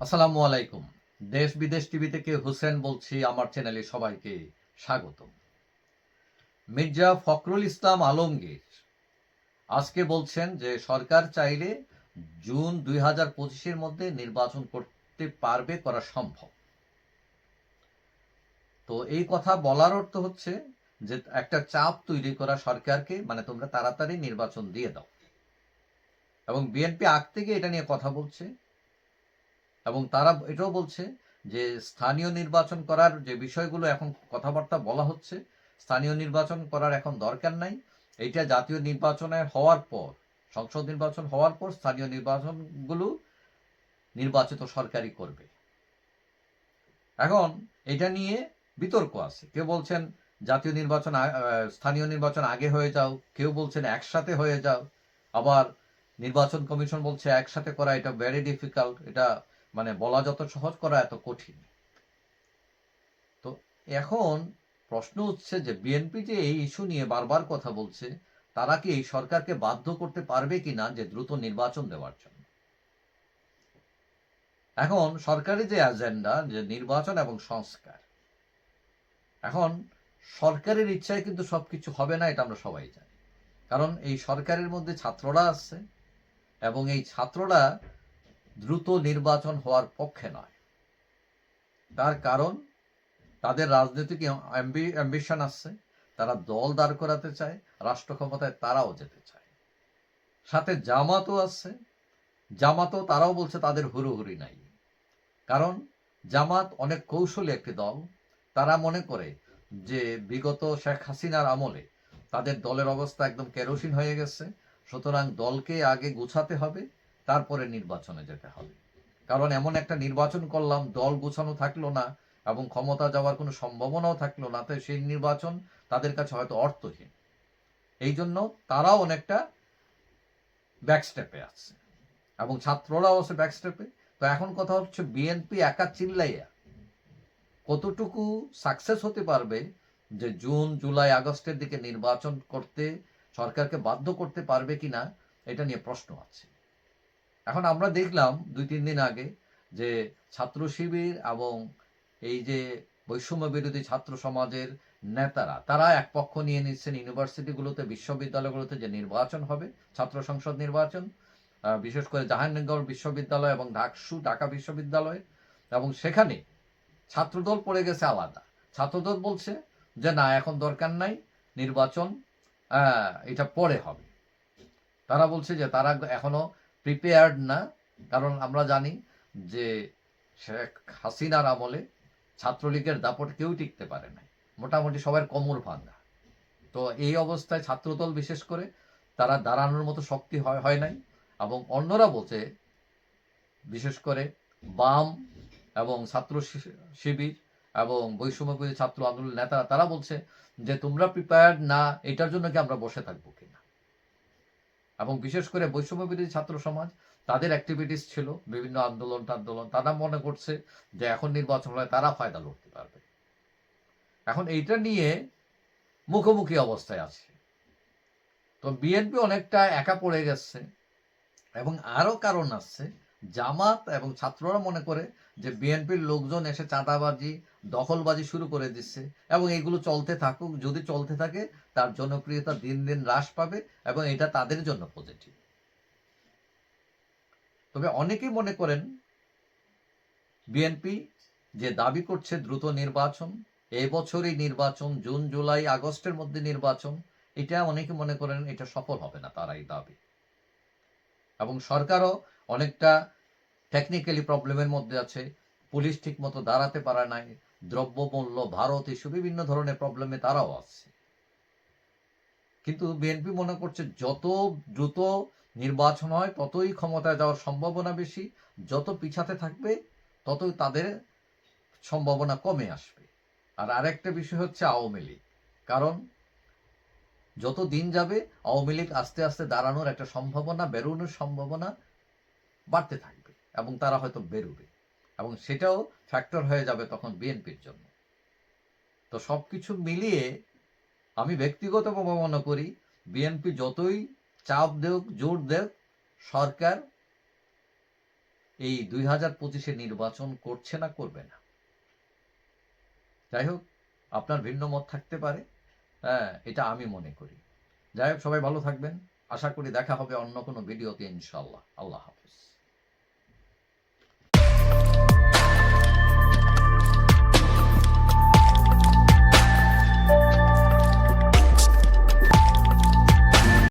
আসসালামু আলাইকুম। দেশ বিদেশ টিভি থেকে হুসেন বলছি, আমার চ্যানেলে সবাইকে স্বাগত মির্জা ফখরুল ইসলাম আলমগীর আজকে বলছেন যে সরকার চাইলে জুন দুই হাজার পঁচিশের মধ্যে নির্বাচন করতে পারবে, করা সম্ভব। তো এই কথা বলার অর্থ হচ্ছে যে একটা চাপ তৈরি করা সরকারকে মানে তোমরা তাড়াতাড়ি নির্বাচন দিয়ে দাও। এবং বিএনপি আগ থেকে এটা নিয়ে কথা বলছে। এবং তারা এটাও বলছে যে স্থানীয় নির্বাচন করার যে বিষয়গুলো এখন কথাবার্তা বলা হচ্ছে, স্থানীয় নির্বাচন করার এখন দরকার নাই। এইটা জাতীয় নির্বাচনের হওয়ার পর, সংসদ নির্বাচন হওয়ার পর স্থানীয় নির্বাচনগুলো নির্বাচিত সরকারই করবে। এখন এটা নিয়ে বিতর্ক আছে। কেউ বলছেন জাতীয় নির্বাচন স্থানীয় নির্বাচন আগে হয়ে যাও, কেউ বলছেন একসাথে হয়ে যাও, আবার নির্বাচন কমিশন বলছে একসাথে করা এটা ভেরি ডিফিকাল্ট এটা মানে বলা যত সহজ, করা এত কঠিন। তো এখন প্রশ্ন হচ্ছে যে বিএনপি যে এই ইস্যু নিয়ে বারবার কথা বলছে, তারা কি এই সরকারকে বাধ্য করতে পারবে কিনা যে দ্রুত নির্বাচন দেওয়ার জন্য? এখন সরকারি যে এজেন্ডা যে নির্বাচন এবং সংস্কার, এখন সরকারের ইচ্ছায় কিন্তু সবকিছু হবে না, এটা আমরা সবাই জানি। কারণ এই সরকারের মধ্যে ছাত্ররা আছে এবং এই ছাত্ররা দ্রুত নির্বাচন হওয়ার পক্ষে নয়। তার কারণ, তাদের রাজনৈতিক অ্যাম্বিশন আছে, তারা দল দাঁড় করাতে চায়, রাষ্ট্র ক্ষমতায় তারাও যেতে চায়। সাথে জামাতও আছে, জামাতও তারাও বলছে তাদের হুড়োহুড়ি নাই। কারণ, জামাত অনেক কৌশলী একটি দল। তারা মনে করে যে বিগত শেখ হাসিনার আমলে তাদের দলের অবস্থা একদম কেরোসিন হয়ে গেছে, সুতরাং দলকে আগে গুছাতে হবে তারপরে নির্বাচনে যেতে হবে। কারণ এমন একটা নির্বাচন করলাম, দল গুছানো থাকল না এবং ক্ষমতা যাওয়ার কোনো সম্ভাবনাও থাকল না তাই সেই নির্বাচন তাদের কাছে হয়তো অর্থহীন। এই জন্য তারাও অনেকটা ব্যাকস্টেপে আছে এবং ছাত্ররাও আছে ব্যাকস্টেপে তো এখন কথা হচ্ছে, বিএনপি একা চিল্লাইয়া কতটুকু সাকসেস হতে পারবে যে জুন, জুলাই, আগস্টের দিকে নির্বাচন করতে সরকারকে বাধ্য করতে পারবে কিনা, এটা নিয়ে প্রশ্ন আছে। এখন আমরা দেখলাম দুই, তিন দিন আগে যে ছাত্র শিবির এবং এই যে বৈষম্য বিরোধী ছাত্র সমাজের নেতারা, তারা এক পক্ষ নিয়ে নিচ্ছেন ইউনিভার্সিটিগুলোতে বিশ্ববিদ্যালয়গুলোতে যে নির্বাচন হবে, ছাত্র সংসদ নির্বাচন বিশেষ করে জাহাঙ্গীরনগর বিশ্ববিদ্যালয় এবং ঢাকসু ঢাকা বিশ্ববিদ্যালয়। এবং সেখানে ছাত্রদল পড়ে গেছে আলাদা। ছাত্রদল বলছে যে, না, এখন দরকার নাই, নির্বাচন এটা পরে হবে। তারা বলছে যে, তারা এখনও প্রিপেয়ার্ড না, কারণ আমরা জানি যে শেখ হাসিনার আমলে ছাত্রলীগের দাপট কেউ টিকতে পারে না মোটামুটি সবার কোমর ভাঙা তো এই অবস্থায় ছাত্রদল বিশেষ করে তারা দাঁড়ানোর মতো শক্তি হয় হয় নাই এবং অন্যরা বলছে, বিশেষ করে বাম এবং ছাত্র শিবির এবং বৈষম্যবিরোধী ছাত্র আন্দোলন নেতারা, তারা বলছে যে তোমরা প্রিপেয়ার্ড না, এটার জন্য কি আমরা বসে থাকব কিনা এবং বিশেষ করে বৈষম্য বিরোধী ছাত্র সমাজ, তাদের অ্যাক্টিভিটিস ছিল, বিভিন্ন আন্দোলন টান্দোলন। তারা মনে করছে যে এখন নির্বাচন হলে তারা ফায়দা লড়তে পারবে। এখন এইটা নিয়ে মুখোমুখি অবস্থায় আছে। তো বিএনপি অনেকটা একা পড়ে গেছে এবং আরও কারণ আছে জামাত এবং ছাত্ররা মনে করে যে বিএনপির লোকজন এসে চাঁদাবাজি, দখলবাজি শুরু করে দিচ্ছে এবং এগুলো চলতে থাকুক, যদি চলতে থাকে, তার জনপ্রিয়তা দিন দিন হ্রাস পাবে এবং এটা তাদের জন্য পজিটিভ তবে অনেকেই মনে করেন, বিএনপি যে দাবি করছে দ্রুত নির্বাচন এবছরই নির্বাচন, জুন, জুলাই, আগস্টের মধ্যে নির্বাচন, এটা অনেকে মনে করেন এটা সফল হবে না তার এই দাবি। এবং সরকারও অনেকটা টেকনিক্যালি প্রবলেমের মধ্যে আছে। পুলিশ ঠিক মতো দাঁড়াতে পারে নাই। দ্রব্যমূল্য, ভারত ইস্যু, বিভিন্ন ধরনের প্রবলেমে তারাও আছে। কিন্তু বিএনপি মনে করছে যত দ্রুত নির্বাচন হয়, ততই ক্ষমতায় যাওয়ার সম্ভাবনা বেশি। যত পিছাতে থাকবে, ততই তাদের সম্ভাবনা কমে আসবে। আর আরেকটা বিষয় হচ্ছে আওয়ামী লীগ। কারণ যত দিন যাবে, আওয়ামী লীগ আস্তে আস্তে দাঁড়ানোর একটা সম্ভাবনা, বেরোনোর সম্ভাবনা বাড়তে থাকবে এবং তারা হয়তো বেরোবে। এবং সেটাও ফ্যাক্টর হয়ে যাবে তখন বিএনপির জন্য। তো সবকিছু মিলিয়ে আমি ব্যক্তিগতভাবে মনে করি বিএনপি যতই চাপ দেওক জোর দেওক সরকার এই দুই হাজার পঁচিশে নির্বাচন করছে না, করবে না। যাই হোক আপনার ভিন্ন মত থাকতে পারে। হ্যাঁ এটা আমি মনে করি। যাই হোক সবাই ভালো থাকবেন। আশা করি দেখা হবে অন্য কোনো ভিডিওতে ইনশাল্লাহ আল্লাহ হাফিজ।